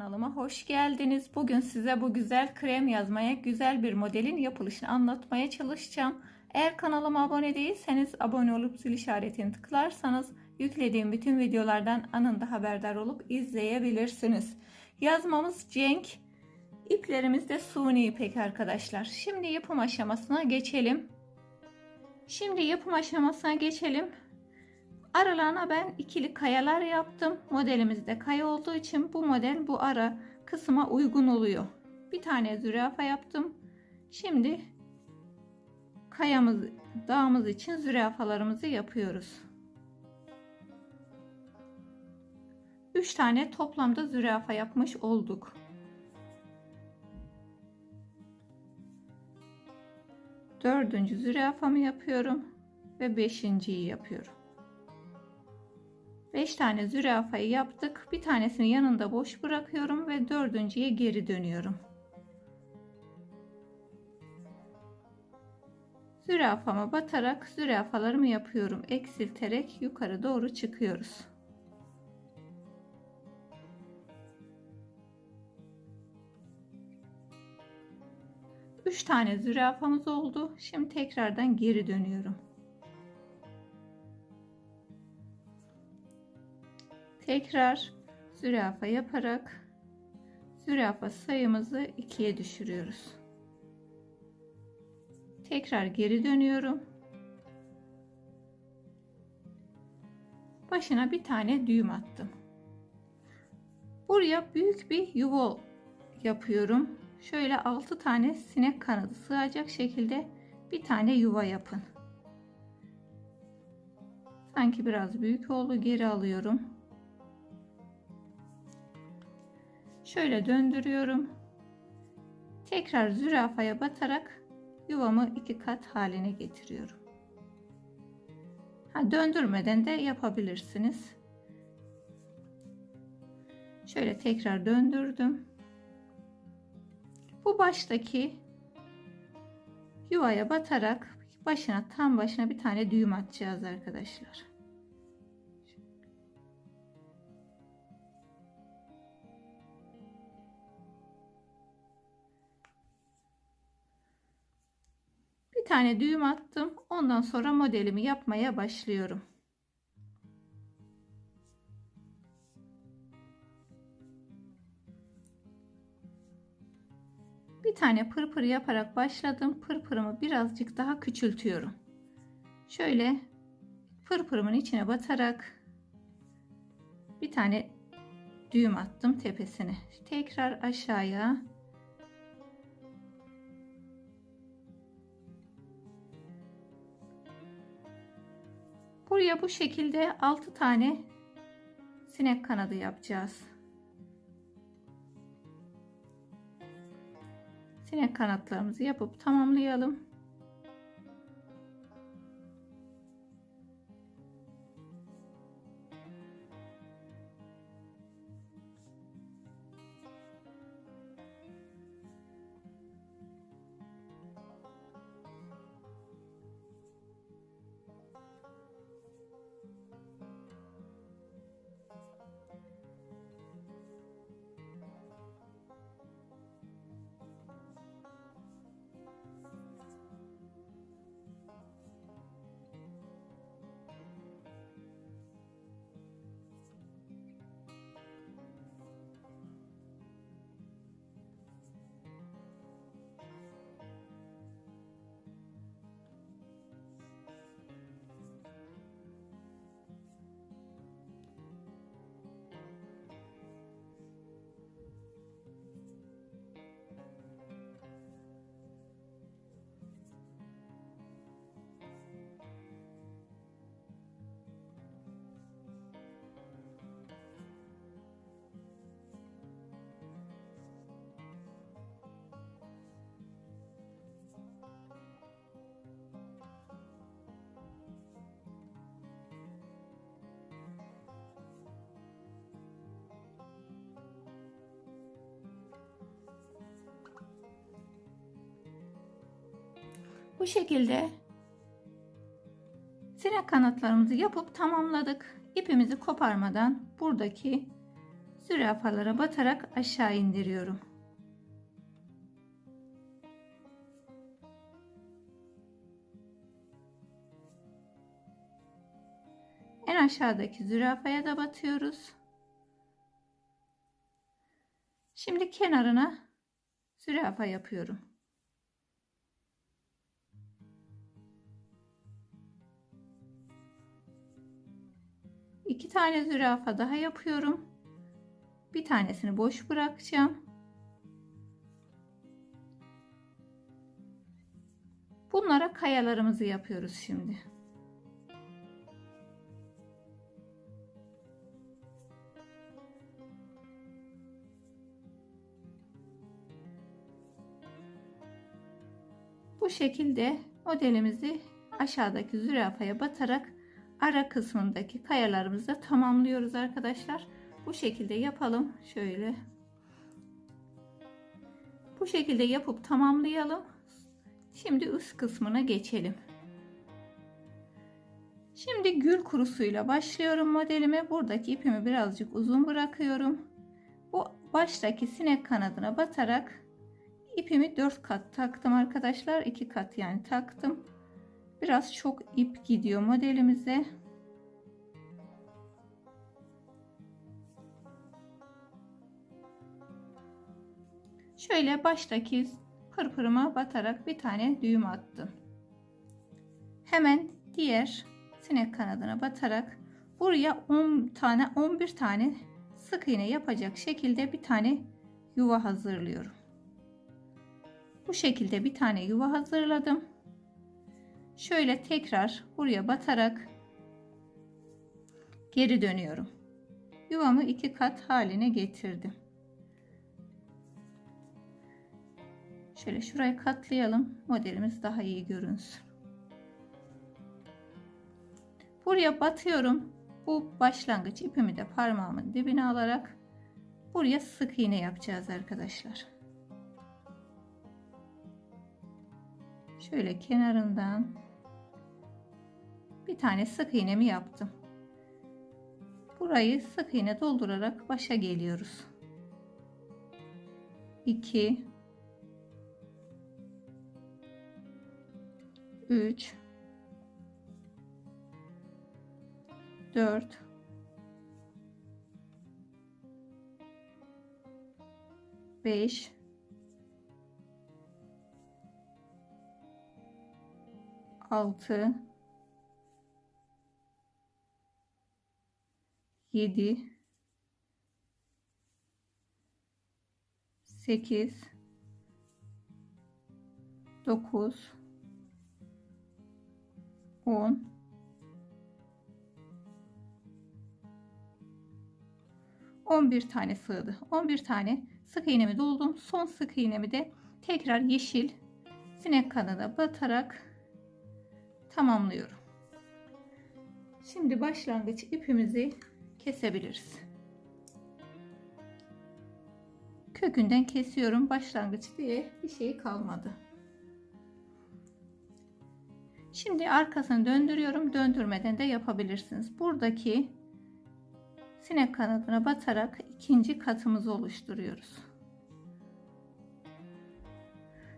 kanalıma hoş geldiniz. Bugün size bu güzel krem yazmaya güzel bir modelin yapılışını anlatmaya çalışacağım. Eğer kanalıma abone değilseniz abone olup zil işaretini tıklarsanız yüklediğim bütün videolardan anında haberdar olup izleyebilirsiniz. Yazmamız Cenk. İplerimiz de suni ipek arkadaşlar. Şimdi yapım aşamasına geçelim. Şimdi yapım aşamasına geçelim. Aralarına ben ikili kayalar yaptım. Modelimizde kaya olduğu için bu model bu ara kısma uygun oluyor. Bir tane zürafa yaptım. Şimdi kayamız dağımız için zürafalarımızı yapıyoruz. 3 tane toplamda zürafa yapmış olduk. Dördüncü zürafamı yapıyorum ve beşinciyi yapıyorum. 5 tane zürafayı yaptık. Bir tanesini yanında boş bırakıyorum ve dördüncüye geri dönüyorum. Zürafama batarak zürafalarımı yapıyorum. Eksilterek yukarı doğru çıkıyoruz. Üç tane zürafamız oldu. Şimdi tekrardan geri dönüyorum. Tekrar zürafa yaparak zürafa sayımızı ikiye düşürüyoruz. Tekrar geri dönüyorum. Başına bir tane düğüm attım. Buraya büyük bir yuva yapıyorum. Şöyle 6 tane sinek kanadı sığacak şekilde bir tane yuva yapın. Sanki biraz büyük oldu. Geri alıyorum. Şöyle döndürüyorum. Tekrar zürafaya batarak yuvamı iki kat haline getiriyorum. Ha, döndürmeden de yapabilirsiniz. Şöyle tekrar döndürdüm. Bu baştaki yuvaya batarak başına tam başına bir tane düğüm atacağız arkadaşlar. Tane düğüm attım. Ondan sonra modelimi yapmaya başlıyorum. Bir tane pırpır yaparak başladım. Pırpırımı birazcık daha küçültüyorum. Şöyle pırpırımın içine batarak bir tane düğüm attım tepesine. Tekrar aşağıya Buraya bu şekilde 6 tane sinek kanadı yapacağız. Sinek kanatlarımızı yapıp tamamlayalım. Bu şekilde sinek kanatlarımızı yapıp tamamladık. İpimizi koparmadan buradaki zürafalara batarak aşağı indiriyorum. En aşağıdaki zürafaya da batıyoruz. Şimdi kenarına zürafa yapıyorum. İki tane zürafa daha yapıyorum. Bir tanesini boş bırakacağım. Bunlara kayalarımızı yapıyoruz şimdi. Bu şekilde modelimizi aşağıdaki zürafaya batarak ara kısmındaki kayalarımızı da tamamlıyoruz arkadaşlar. Bu şekilde yapalım. Şöyle. Bu şekilde yapıp tamamlayalım. Şimdi üst kısmına geçelim. Şimdi gül kurusuyla başlıyorum modelime. Buradaki ipimi birazcık uzun bırakıyorum. Bu baştaki sinek kanadına batarak ipimi 4 kat taktım arkadaşlar. 2 kat yani taktım. Biraz çok ip gidiyor modelimize. Şöyle baştaki pırpırıma batarak bir tane düğüm attım. Hemen diğer sinek kanadına batarak buraya 10 tane 11 tane sık iğne yapacak şekilde bir tane yuva hazırlıyorum. Bu şekilde bir tane yuva hazırladım. Şöyle tekrar buraya batarak geri dönüyorum. Yuvamı iki kat haline getirdim. Şöyle şuraya katlayalım. Modelimiz daha iyi görünsün. Buraya batıyorum. Bu başlangıç ipimi de parmağımın dibine alarak buraya sık iğne yapacağız arkadaşlar. Şöyle kenarından bir tane sık iğnemi yaptım. Burayı sık iğne doldurarak başa geliyoruz. 2 3 4 5 6 7 8 9 10 11 tane sığdı. 11 tane sık iğnemi doldum. Son sık iğnemi de tekrar yeşil sinek kanına batarak tamamlıyorum. Şimdi başlangıç ipimizi kesebiliriz. Kökünden kesiyorum. Başlangıç diye bir şey kalmadı. Şimdi arkasını döndürüyorum. Döndürmeden de yapabilirsiniz. Buradaki sinek kanadına batarak ikinci katımızı oluşturuyoruz.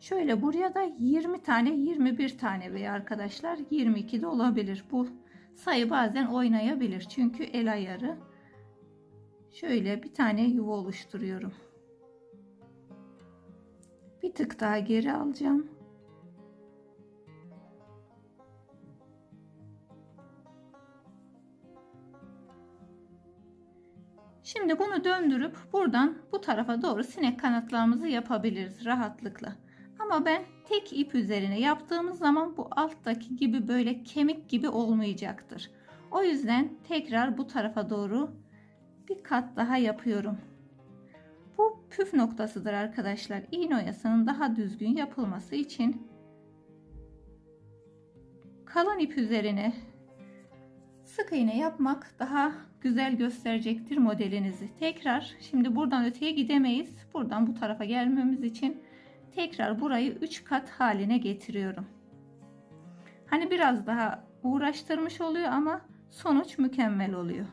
Şöyle buraya da 20 tane 21 tane veya arkadaşlar 22 de olabilir. Bu sayı bazen oynayabilir. Çünkü el ayarı. Şöyle bir tane yuva oluşturuyorum. Bir tık daha geri alacağım. Şimdi bunu döndürüp buradan bu tarafa doğru sinek kanatlarımızı yapabiliriz rahatlıkla. Ama ben tek ip üzerine yaptığımız zaman bu alttaki gibi böyle kemik gibi olmayacaktır. O yüzden tekrar bu tarafa doğru bir kat daha yapıyorum. Bu püf noktasıdır arkadaşlar. İğne oyasının daha düzgün yapılması için kalın ip üzerine sık iğne yapmak daha güzel gösterecektir modelinizi. Tekrar şimdi buradan öteye gidemeyiz. Buradan bu tarafa gelmemiz için tekrar burayı 3 kat haline getiriyorum. Hani biraz daha uğraştırmış oluyor ama sonuç mükemmel oluyor.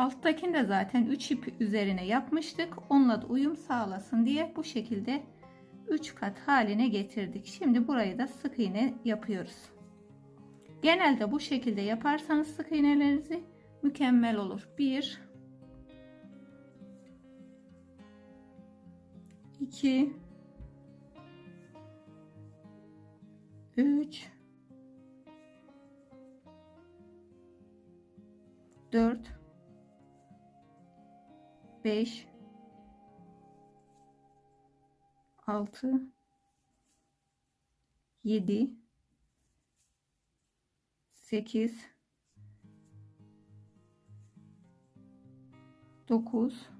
alttakini de zaten 3 ip üzerine yapmıştık. Onunla da uyum sağlasın diye bu şekilde 3 kat haline getirdik. Şimdi burayı da sık iğne yapıyoruz. Genelde bu şekilde yaparsanız sık iğnelerinizi mükemmel olur. 1 2 3 4 5 6 7 8 9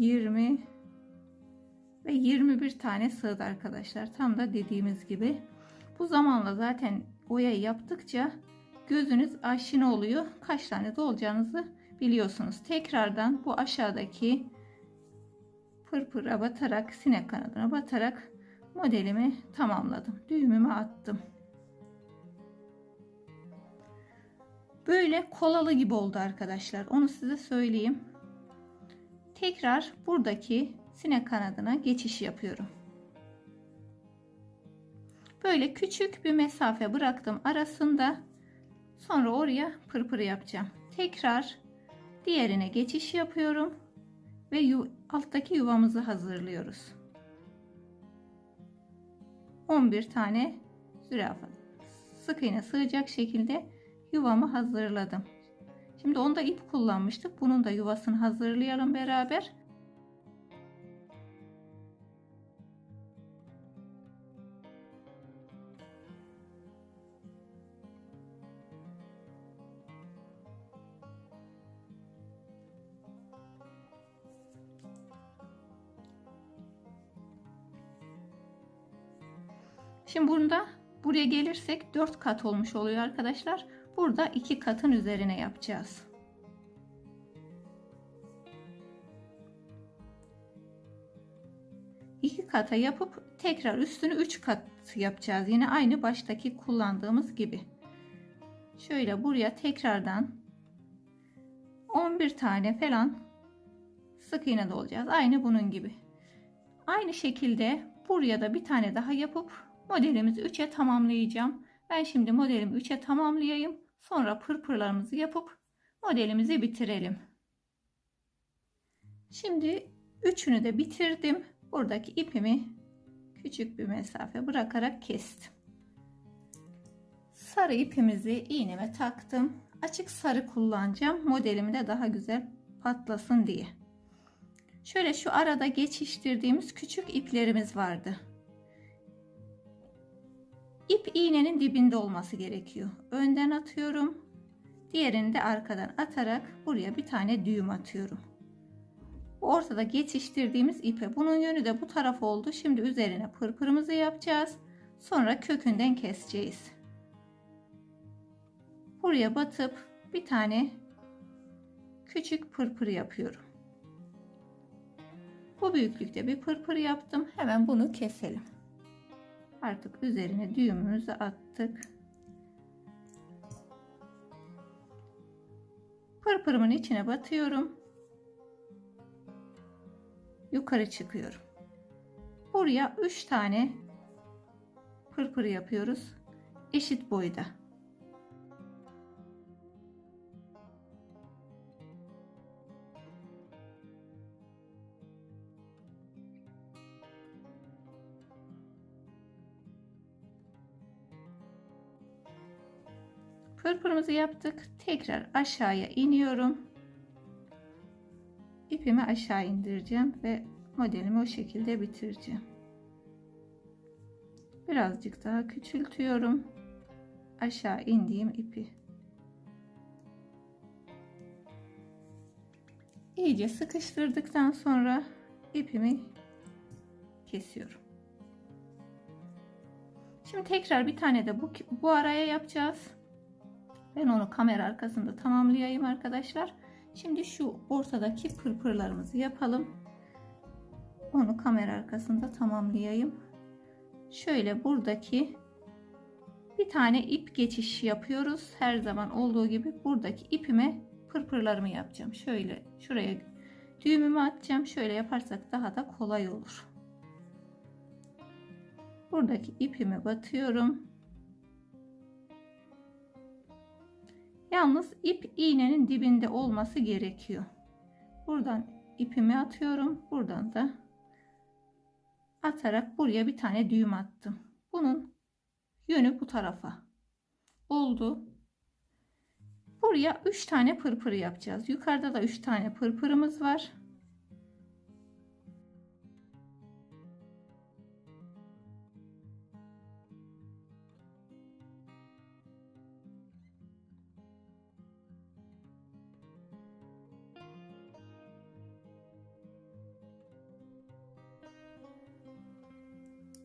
20 ve 21 tane sığdı arkadaşlar. Tam da dediğimiz gibi. Bu zamanla zaten boyayı yaptıkça gözünüz aşina oluyor. Kaç tane de olacağınızı biliyorsunuz. Tekrardan bu aşağıdaki pırpıra batarak sinek kanadına batarak modelimi tamamladım. Düğümümü attım. Böyle kolalı gibi oldu arkadaşlar. Onu size söyleyeyim. Tekrar buradaki sinek kanadına geçiş yapıyorum. Böyle küçük bir mesafe bıraktım arasında. Sonra oraya pırpır yapacağım. Tekrar diğerine geçiş yapıyorum ve alttaki yuvamızı hazırlıyoruz. 11 tane zürafa sık iğne sığacak şekilde yuvamı hazırladım. Şimdi onda ip kullanmıştık. Bunun da yuvasını hazırlayalım beraber. Şimdi bunda buraya gelirsek 4 kat olmuş oluyor arkadaşlar. Burada 2 katın üzerine yapacağız. İki kata yapıp tekrar üstünü 3 kat yapacağız. Yine aynı baştaki kullandığımız gibi. Şöyle buraya tekrardan 11 tane falan sık iğne dolacağız. Aynı bunun gibi. Aynı şekilde buraya da bir tane daha yapıp modelimizi 3'e tamamlayacağım. Ben şimdi modelimi 3'e tamamlayayım. Sonra pırpırlarımızı yapıp modelimizi bitirelim. Şimdi üçünü de bitirdim. Buradaki ipimi küçük bir mesafe bırakarak kestim. Sarı ipimizi iğneme taktım. Açık sarı kullanacağım. Modelimi de daha güzel patlasın diye. Şöyle şu arada geçiştirdiğimiz küçük iplerimiz vardı. İp iğnenin dibinde olması gerekiyor. Önden atıyorum. Diğerini de arkadan atarak buraya bir tane düğüm atıyorum. Ortada geçiştirdiğimiz ipe bunun yönü de bu taraf oldu. Şimdi üzerine pırpırımızı yapacağız. Sonra kökünden keseceğiz. Buraya batıp bir tane küçük pırpır yapıyorum. Bu büyüklükte bir pırpır yaptım. Hemen bunu keselim. Artık üzerine düğümümüzü attık. Pırpırımın içine batıyorum. Yukarı çıkıyorum. Buraya 3 tane pırpır yapıyoruz. Eşit boyda. Pırpırımızı yaptık. Tekrar aşağıya iniyorum. İpimi aşağı indireceğim ve modelimi o şekilde bitireceğim. birazcık daha küçültüyorum. Aşağı indiğim ipi. İyice sıkıştırdıktan sonra ipimi kesiyorum. Şimdi tekrar bir tane de bu, bu araya yapacağız. Ben onu kamera arkasında tamamlayayım arkadaşlar. Şimdi şu ortadaki pırpırlarımızı yapalım. Onu kamera arkasında tamamlayayım. Şöyle buradaki bir tane ip geçiş yapıyoruz. Her zaman olduğu gibi buradaki ipime pırpırlarımı yapacağım. Şöyle şuraya düğümümü atacağım. Şöyle yaparsak daha da kolay olur. Buradaki ipimi batıyorum. Yalnız ip iğnenin dibinde olması gerekiyor. Buradan ipimi atıyorum. Buradan da atarak buraya bir tane düğüm attım. Bunun yönü bu tarafa oldu. Buraya 3 tane pırpır yapacağız. Yukarıda da 3 tane pırpırımız var.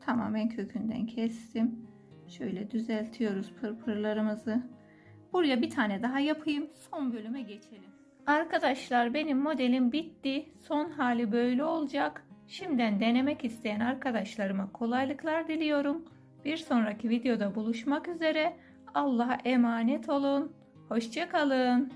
Tamamen kökünden kestim. Şöyle düzeltiyoruz pırpırlarımızı. Buraya bir tane daha yapayım. Son bölüme geçelim. Arkadaşlar benim modelim bitti. Son hali böyle olacak. Şimdiden denemek isteyen arkadaşlarıma kolaylıklar diliyorum. Bir sonraki videoda buluşmak üzere. Allah'a emanet olun. Hoşçakalın.